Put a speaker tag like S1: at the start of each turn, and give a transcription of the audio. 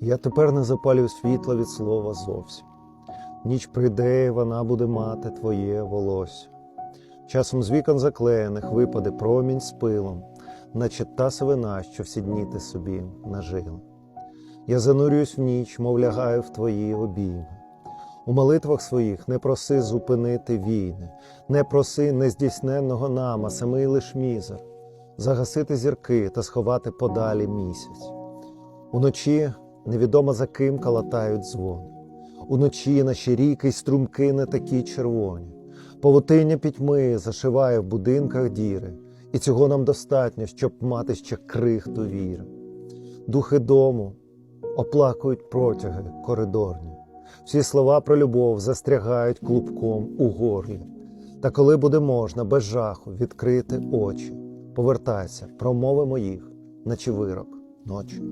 S1: Я тепер не запалюю світла від слова зовсім. Ніч прийде, і вона буде мати твоє волосся. Часом з вікон заклеєних випаде промінь з пилом, наче та сивина, що всі ти собі нажила. Я занурююсь в ніч, мов лягаю в твої обійми. У молитвах своїх не проси зупинити війни, не проси нездійсненного нам, а самий лиш мізер, загасити зірки та сховати подалі місяць. Уночі невідомо за ким калатають дзвони. Уночі наші ріки й струмки не такі червоні. Павутиння пітьми зашиває в будинках діри, і цього нам достатньо, щоб мати ще крихту віри. Духи дому оплакують протяги коридорні. Всі слова про любов застрягають клубком у горлі. Та коли буде можна без жаху відкрити очі, повертайся, промови моїх, наче вирок ночі.